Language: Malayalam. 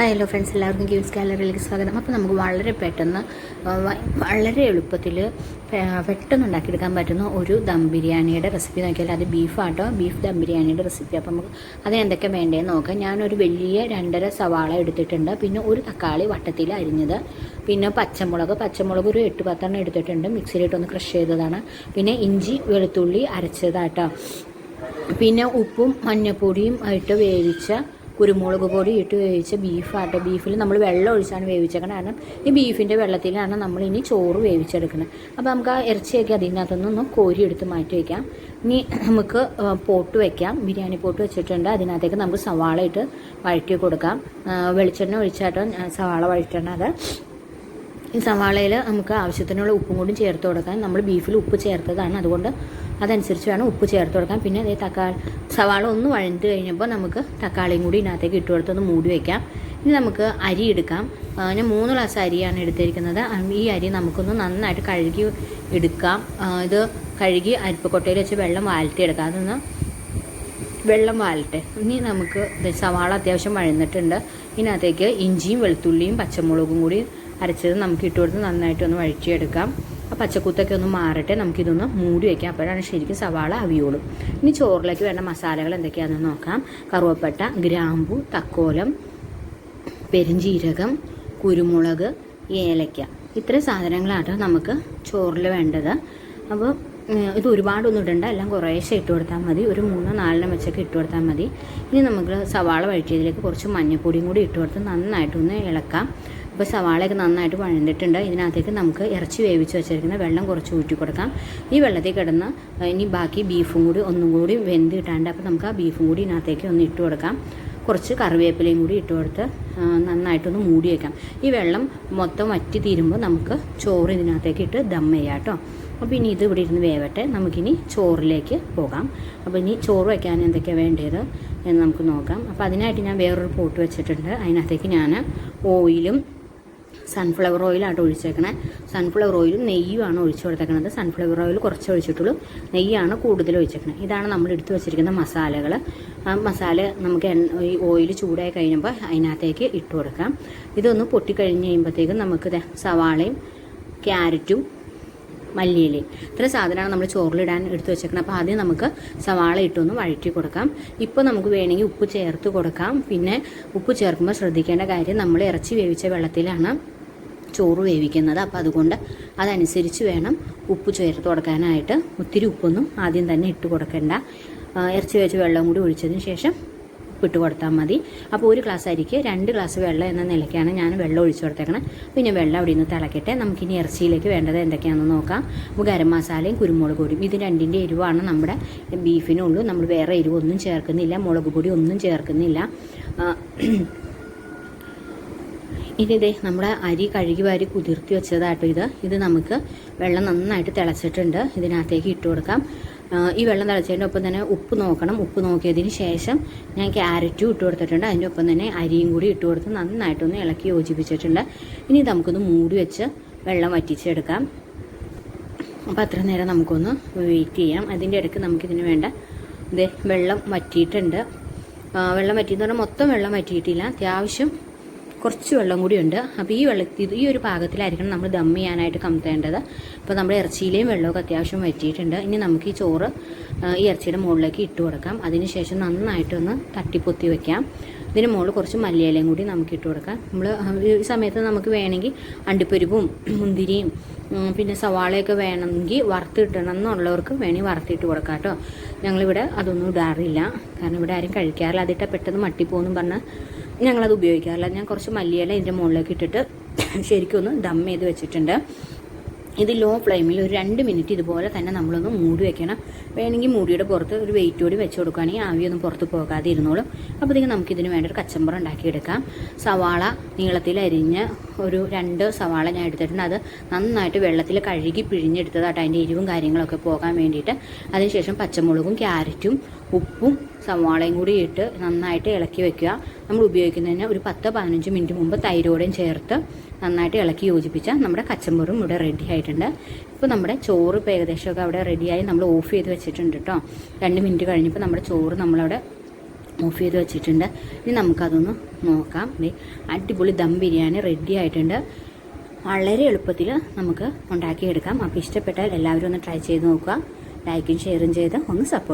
ഹായ് ഹലോ ഫ്രണ്ട്സ് എല്ലാവർക്കും ക്യൂസ് ഗാലറിയിലേക്ക് സ്വാഗതം. അപ്പോൾ നമുക്ക് വളരെ പെട്ടെന്ന് വളരെ എളുപ്പത്തിൽ പെട്ടെന്ന് ഉണ്ടാക്കിയെടുക്കാൻ പറ്റുന്ന ഒരു ദം ബിരിയാണിയുടെ റെസിപ്പി നോക്കിയാൽ അത് ബീഫാട്ടോ ബീഫ് ദം ബിരിയാണിയുടെ റെസിപ്പി അപ്പോൾ നമുക്ക് അത് എന്തൊക്കെ വേണ്ടതെന്ന് നോക്കാം. ഞാനൊരു വലിയ രണ്ടര സവാള എടുത്തിട്ടുണ്ട്. പിന്നെ ഒരു തക്കാളി വട്ടത്തിൽ അരിഞ്ഞത്. പിന്നെ പച്ചമുളക് പച്ചമുളക് ഒരു എട്ട് പത്തെണ്ണം എടുത്തിട്ടുണ്ട്. മിക്സിയിലിട്ടൊന്ന് ക്രഷ് ചെയ്തതാണ്. പിന്നെ ഇഞ്ചി വെളുത്തുള്ളി അരച്ചതാട്ടോ. പിന്നെ ഉപ്പും മഞ്ഞപ്പൊടിയും ആയിട്ട് വേവിച്ച കുരുമുളക് പൊടി ഇട്ട് വേവിച്ച ബീഫാട്ടോ ബീഫിൽ നമ്മൾ വെള്ളം ഒഴിച്ചാണ് വേവിച്ചേക്കണം കാരണം ഈ ബീഫിന്റെ വെള്ളത്തിലാണ് നമ്മൾ ഇനി ചോറ് വേവിച്ചെടുക്കുന്നത് അപ്പോൾ നമുക്ക് ആ ഇറച്ചിയൊക്കെ അതിനകത്തുനിന്നൊന്ന് കോരി എടുത്ത് മാറ്റി വയ്ക്കാം ഇനി നമുക്ക് പോട്ട് വയ്ക്കാം ബിരിയാണി പോട്ട് വെച്ചിട്ടുണ്ട്. അതിനകത്തേക്ക് നമുക്ക് സവാള ഇട്ട് വഴറ്റി കൊടുക്കാം. വെളിച്ചെണ്ണ ഒഴിച്ചാട്ടോ സവാള വഴറ്റണത്. ഈ സവാളയിൽ നമുക്ക് ആവശ്യത്തിനുള്ള ഉപ്പും കൂടി ചേർത്ത് കൊടുക്കാം. നമ്മൾ ബീഫിൽ ഉപ്പ് ചേർത്തതാണ്. അതുകൊണ്ട് അതനുസരിച്ച് വേണം ഉപ്പ് ചേർത്ത് കൊടുക്കാം പിന്നെ അതേ തക്കാളി സവാള ഒന്ന് വഴഞ്ഞിട്ട് കഴിഞ്ഞപ്പോൾ നമുക്ക് തക്കാളിയും കൂടി ഇതിനകത്തേക്ക് ഇട്ട് കൊടുത്തൊന്ന് മൂടി വയ്ക്കാം ഇനി നമുക്ക് അരി എടുക്കാം. ഞാൻ മൂന്ന് ഗ്ലാസ് അരിയാണ് എടുത്തിരിക്കുന്നത്. ഈ അരി നമുക്കൊന്ന് നന്നായിട്ട് കഴുകി എടുക്കാം. ഇത് കഴുകി അരിപ്പക്കൊട്ടയിൽ വെച്ച് വെള്ളം വാഴ്ത്തിയെടുക്കാം അതൊന്ന് വെള്ളം വാലട്ടെ. ഇനി നമുക്ക് സവാള അത്യാവശ്യം വഴന്നിട്ടുണ്ട്. ഇതിനകത്തേക്ക് ഇഞ്ചിയും വെളുത്തുള്ളിയും പച്ചമുളകും കൂടി അരച്ചത് നമുക്ക് ഇട്ട് കൊടുത്ത് നന്നായിട്ടൊന്ന് വഴറ്റിയെടുക്കാം. ആ പച്ചക്കൂത്തൊക്കെ ഒന്ന് മാറട്ടെ. നമുക്കിതൊന്ന് മൂടി വയ്ക്കാം അപ്പോഴാണ് ശരിക്കും സവാള അവിയോളും. ഇനി ചോറിലേക്ക് വേണ്ട മസാലകൾ എന്തൊക്കെയാണെന്ന് നോക്കാം. കറുവപ്പട്ട ഗ്രാമ്പു തക്കോലം പെരിഞ്ചീരകം കുരുമുളക് ഏലയ്ക്ക ഇത്രയും സാധനങ്ങളാണ് നമുക്ക് ചോറിൽ വേണ്ടത്. അപ്പോൾ ഇത് ഒരുപാടൊന്നും ഇടണ്ട. എല്ലാം കുറേശ്ശെ ഇട്ട് കൊടുത്താൽ മതി. ഒരു മൂന്നോ നാലെണ്ണം വെച്ചൊക്കെ ഇട്ട് കൊടുത്താൽ മതി. ഇനി നമുക്ക് സവാള വഴറ്റിയതിലേക്ക് കുറച്ച് മഞ്ഞൾപ്പൊടിയും കൂടി ഇട്ട് കൊടുത്ത് നന്നായിട്ടൊന്ന് ഇളക്കാം. അപ്പോൾ സവാളയൊക്കെ നന്നായിട്ട് വഴന്നിട്ടുണ്ട് ഇതിനകത്തേക്ക് നമുക്ക് ഇറച്ചി വേവിച്ച് വെച്ചിരിക്കുന്ന വെള്ളം കുറച്ച് ഊറ്റി കൊടുക്കാം. ഈ വെള്ളത്തിൽ കിടന്ന് ഇനി ബാക്കി ബീഫും കൂടി ഒന്നും കൂടി വെന്ത് കിട്ടാണ്ട് അപ്പോൾ നമുക്ക് ആ ബീഫും കൂടി ഇതിനകത്തേക്ക് ഒന്ന് ഇട്ട് കൊടുക്കാം. കുറച്ച് കറിവേപ്പിലയും കൂടി ഇട്ട് കൊടുത്ത് നന്നായിട്ടൊന്ന് മൂടി വയ്ക്കാം ഈ വെള്ളം മൊത്തം വറ്റി തീരുമ്പോൾ നമുക്ക് ചോറ് ഇതിനകത്തേക്ക് ഇട്ട് ദം ചെയ്യാം കേട്ടോ. അപ്പോൾ ഇനി ഇത് ഇവിടെ ഇരുന്ന് വേവട്ടെ. നമുക്കിനി ചോറിലേക്ക് പോകാം. അപ്പോൾ ഇനി ചോറ് വയ്ക്കാൻ എന്തൊക്കെയാണ് വേണ്ടത് എന്ന് നമുക്ക് നോക്കാം. അപ്പോൾ അതിനായിട്ട് ഞാൻ വേറൊരു പോട്ട് വെച്ചിട്ടുണ്ട്. അതിനകത്തേക്ക് ഞാൻ ഓയിലും സൺഫ്ലവർ ഓയിലാണ് ഒഴിച്ചേക്കണേ. സൺഫ്ലവർ ഓയിലും നെയ്യുമാണ് ഒഴിച്ചു കൊടുത്തേക്കണത്. സൺഫ്ലവർ ഓയിൽ കുറച്ച് ഒഴിച്ചിട്ടുള്ളൂ. നെയ്യാണ് കൂടുതൽ ഒഴിച്ചേക്കണത് ഇതാണ് നമ്മൾ എടുത്തു വെച്ചിരിക്കുന്ന മസാലകൾ ആ മസാല നമുക്ക് ഈ ഓയിൽ ചൂടായി കഴിയുമ്പോൾ അതിനകത്തേക്ക് ഇട്ട് കൊടുക്കാം. ഇതൊന്ന് പൊട്ടിക്കഴിഞ്ഞ് കഴിയുമ്പോഴത്തേക്കും നമുക്ക് സവാളയും ക്യാരറ്റും മല്ലിയിലയും. ഇത്ര സാധനമാണ് നമ്മൾ ചോറിലിടാൻ എടുത്തു വെച്ചേക്കണം അപ്പോൾ ആദ്യം നമുക്ക് സവാള ഇട്ടൊന്ന് വഴറ്റി കൊടുക്കാം. ഇപ്പോൾ നമുക്ക് വേണമെങ്കിൽ ഉപ്പ് ചേർത്ത് കൊടുക്കാം. പിന്നെ ഉപ്പ് ചേർക്കുമ്പോൾ ശ്രദ്ധിക്കേണ്ട കാര്യം നമ്മൾ ഇറച്ചി വേവിച്ച വെള്ളത്തിലാണ് ചോറ് വേവിക്കുന്നത്. അപ്പോൾ അതുകൊണ്ട് അതനുസരിച്ച് വേണം ഉപ്പ് ചേർത്ത് കൊടുക്കാനായിട്ട്. ഒത്തിരി ഉപ്പൊന്നും ആദ്യം തന്നെ ഇട്ട് കൊടുക്കേണ്ട. ഇറച്ചി വെച്ച് വെള്ളം കൂടി ഒഴിച്ചതിന് ശേഷം ഉപ്പിട്ട് കൊടുത്താൽ മതി. അപ്പോൾ ഒരു ഗ്ലാസ് അരിക്ക് രണ്ട് ഗ്ലാസ് വെള്ളം എന്ന നിലയ്ക്കാണ് ഞാൻ വെള്ളം ഒഴിച്ചു കൊടുത്തേക്കണം. പിന്നെ വെള്ളം അവിടെ നിന്ന് തിളക്കട്ടെ. നമുക്കിനി ഇറച്ചിയിലേക്ക് വേണ്ടത് എന്തൊക്കെയാണെന്ന് നോക്കാം. അപ്പോൾ ഗരം മസാലയും കുരുമുളക് പൊടിയും. ഇത് രണ്ടിന്റെ എരിവാണ് നമ്മുടെ ബീഫിനുള്ളൂ. നമ്മൾ വേറെ എരിവൊന്നും ചേർക്കുന്നില്ല. മുളക് പൊടി ഒന്നും ചേർക്കുന്നില്ല. ഇനി ഇതേ നമ്മുടെ അരി കഴുകി വാരി കുതിർത്തി വെച്ചതാട്ടോ ഇത്. ഇത് നമുക്ക് വെള്ളം നന്നായിട്ട് തിളച്ചിട്ടുണ്ട്. ഇതിനകത്തേക്ക് ഇട്ട് കൊടുക്കാം. ഈ വെള്ളം തിളച്ചതിന്റെ ഒപ്പം തന്നെ ഉപ്പ് നോക്കണം. ഉപ്പ് നോക്കിയതിന് ശേഷം ഞാൻ ക്യാരറ്റും ഇട്ട് കൊടുത്തിട്ടുണ്ട്. അതിന്റെ ഒപ്പം തന്നെ അരിയും കൂടി ഇട്ട് കൊടുത്ത് നന്നായിട്ടൊന്ന് ഇളക്കി യോജിപ്പിച്ചിട്ടുണ്ട്. ഇനി നമുക്കൊന്ന് മൂടി വെച്ച് വെള്ളം വറ്റിച്ചെടുക്കാം. അപ്പോൾ അത്ര നേരം നമുക്കൊന്ന് വെയിറ്റ് ചെയ്യാം. അതിന്റെ ഇടയ്ക്ക് നമുക്കിതിന് വേണ്ട ഇത് വെള്ളം വറ്റിയിട്ടുണ്ട്. വെള്ളം വറ്റിയെന്ന് പറഞ്ഞാൽ മൊത്തം വെള്ളം വറ്റിയിട്ടില്ല. അത്യാവശ്യം കുറച്ച് വെള്ളം കൂടിയുണ്ട് അപ്പോൾ ഈ വെള്ളത്തിൽ ഈ ഒരു പാകത്തിലായിരിക്കണം നമ്മൾ ദം ചെയ്യാനായിട്ട് കമത്തേണ്ടത് അപ്പോൾ നമ്മുടെ ഇറച്ചിയിലെയും വെള്ളമൊക്കെ അത്യാവശ്യം വറ്റിയിട്ടുണ്ട്. ഇനി നമുക്ക് ഈ ചോറ് ഈ ഇറച്ചിയുടെ മുകളിലേക്ക് ഇട്ട് കൊടുക്കാം. അതിനുശേഷം നന്നായിട്ടൊന്ന് തട്ടിപ്പൊത്തി വെക്കാം. ഇതിന് മുകളിൽ കുറച്ച് മല്ലിയിലയും കൂടി നമുക്ക് ഇട്ട് കൊടുക്കാം. നമ്മൾ ഈ സമയത്ത് നമുക്ക് വേണമെങ്കിൽ അണ്ടിപ്പരിപ്പും മുന്തിരിയും പിന്നെ സവാളയൊക്കെ വേണമെങ്കിൽ വറുത്തിട്ടണം എന്നുള്ളവർക്ക് വേണമെങ്കിൽ വറുത്തിട്ട് കൊടുക്കാം കേട്ടോ. ഞങ്ങളിവിടെ അതൊന്നും ഇടാറില്ല. കാരണം ഇവിടെ ആരും കഴിക്കാറില്ല. അതിട്ട പെട്ടെന്ന് മട്ടിപ്പോന്നും പറഞ്ഞാൽ ഞങ്ങളത് ഉപയോഗിക്കാറില്ല. ഞാൻ കുറച്ച് മല്ലിയില ഇതിന്റെ മുകളിലേക്ക് ഇട്ടിട്ട് ശരിക്കും ഒന്ന് ദം ചെയ്ത് വെച്ചിട്ടുണ്ട്. ഇത് ലോ ഫ്ലെയിമിൽ ഒരു രണ്ട് മിനിറ്റ് ഇതുപോലെ തന്നെ നമ്മളൊന്ന് മൂടി വെക്കണം. വേണമെങ്കിൽ മൂടിയുടെ പുറത്ത് ഒരു വെയിറ്റ് കൂടി വെച്ച് കൊടുക്കുകയാണെങ്കിൽ ആവിയൊന്നും പുറത്ത് പോകാതെ ഇരുന്നോളും അപ്പോഴത്തേക്കും നമുക്കിതിന് വേണ്ട ഒരു കച്ചമ്പറുണ്ടാക്കിയെടുക്കാം സവാള നീളത്തിൽ അരിഞ്ഞ് ഒരു രണ്ട് സവാള ഞാൻ എടുത്തിട്ടുണ്ട്. അത് നന്നായിട്ട് വെള്ളത്തിൽ കഴുകി പിഴിഞ്ഞെടുത്തതായിട്ട് അതിന്റെ എരിവും കാര്യങ്ങളൊക്കെ പോകാൻ വേണ്ടിയിട്ട്. അതിനുശേഷം പച്ചമുളകും ക്യാരറ്റും ഉപ്പും സവാളയും കൂടി ഇട്ട് നന്നായിട്ട് ഇളക്കി വെക്കുക. നമ്മൾ ഉപയോഗിക്കുന്നതിന് ഒരു പത്ത് പതിനഞ്ച് മിനിറ്റ് മുമ്പ് തൈരോടെയും ചേർത്ത് നന്നായിട്ട് ഇളക്കി യോജിപ്പിച്ചാൽ നമ്മുടെ കച്ചമ്പറും ഇവിടെ റെഡി ആയിട്ടുണ്ട്. ഇപ്പോൾ നമ്മുടെ ചോറ് ഇപ്പോൾ ഏകദേശമൊക്കെ അവിടെ റെഡിയായി നമ്മൾ ഓഫ് ചെയ്ത് വെച്ചിട്ടുണ്ട് കേട്ടോ രണ്ട് മിനിറ്റ് കഴിഞ്ഞപ്പോൾ നമ്മുടെ ചോറ് നമ്മളവിടെ ഓഫ് ചെയ്ത് വെച്ചിട്ടുണ്ട്. ഇനി നമുക്കതൊന്ന് നോക്കാം. അടിപൊളി ദം ബിരിയാണി റെഡി ആയിട്ടുണ്ട്. വളരെ എളുപ്പത്തിൽ നമുക്ക് ഉണ്ടാക്കിയെടുക്കാം. അപ്പോൾ ഇഷ്ടപ്പെട്ടാൽ എല്ലാവരും ഒന്ന് ട്രൈ ചെയ്ത് നോക്കുക. ലൈക്കും ഷെയറും ചെയ്ത് ഒന്ന് സപ്പോർട്ട്